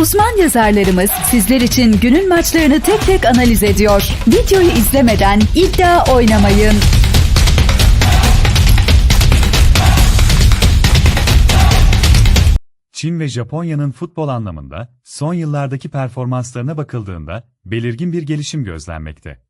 Uzman yazarlarımız sizler için günün maçlarını tek tek analiz ediyor. Videoyu izlemeden iddia oynamayın. Çin ve Japonya'nın futbol anlamında son yıllardaki performanslarına bakıldığında belirgin bir gelişim gözlenmekte.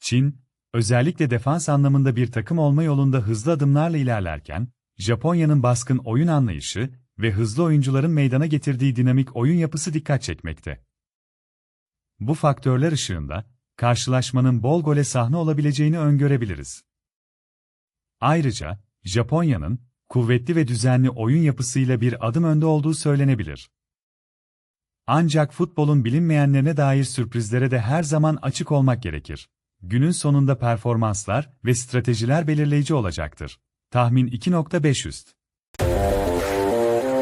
Çin, özellikle defans anlamında bir takım olma yolunda hızlı adımlarla ilerlerken, Japonya'nın baskın oyun anlayışı ve hızlı oyuncuların meydana getirdiği dinamik oyun yapısı dikkat çekmekte. Bu faktörler ışığında, karşılaşmanın bol gole sahne olabileceğini öngörebiliriz. Ayrıca, Japonya'nın, kuvvetli ve düzenli oyun yapısıyla bir adım önde olduğu söylenebilir. Ancak futbolun bilinmeyenlerine dair sürprizlere de her zaman açık olmak gerekir. Günün sonunda performanslar ve stratejiler belirleyici olacaktır. Tahmin 2.5 üst.